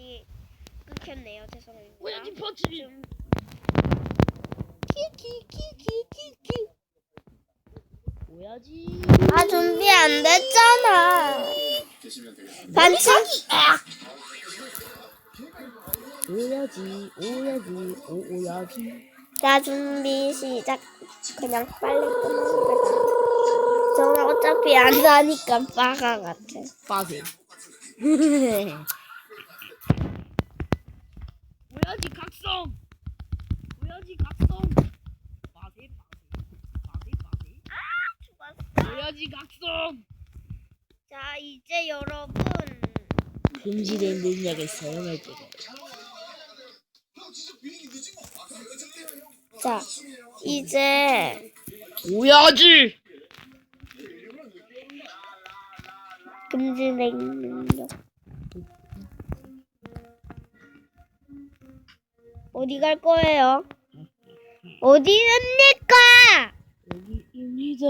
다시 끊겼네요. 죄송합니다. 오야지 퍼치. 좀 키키키키키키. 오야지. 아 준비 안 됐잖아. 반칙. 오야지 오야지 오 오야지. 자 준비 시작. 그냥 빨리 끝내자. 저는 어차피 안 사니까 빠가 같아. 빠세. 각성. 오야지 각성. 빠세 빠세 빠세 빠세. 오야지 각성. 자 이제 여러분 금지된 능력을 사용할 때가. 자 이제 오야지. 금지된 능력 어디 갈 거예요? 어디입니까? 여기입니다.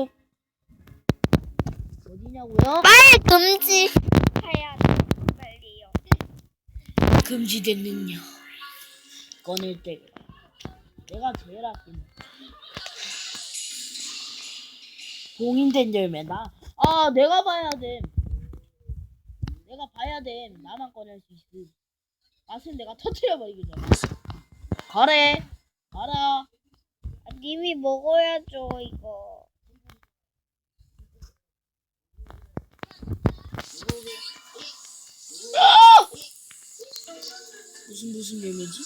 어디냐고요? 빨리 금지 해야 돼 빨리요. 능력. 꺼낼 때가. 내가 제일 아낀. 봉인된 열매다. 아, 내가 봐야 돼. 내가 봐야 돼. 나만 꺼낼 수 있어. 맛은 내가 터트려 버리겠잖아. 가래. 가라. 아, 님이 먹어야죠 이거. 무슨 무슨 열매지?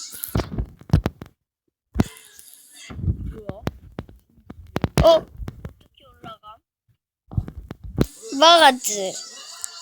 뭐야? 어 어떻게 올라가? 막았지.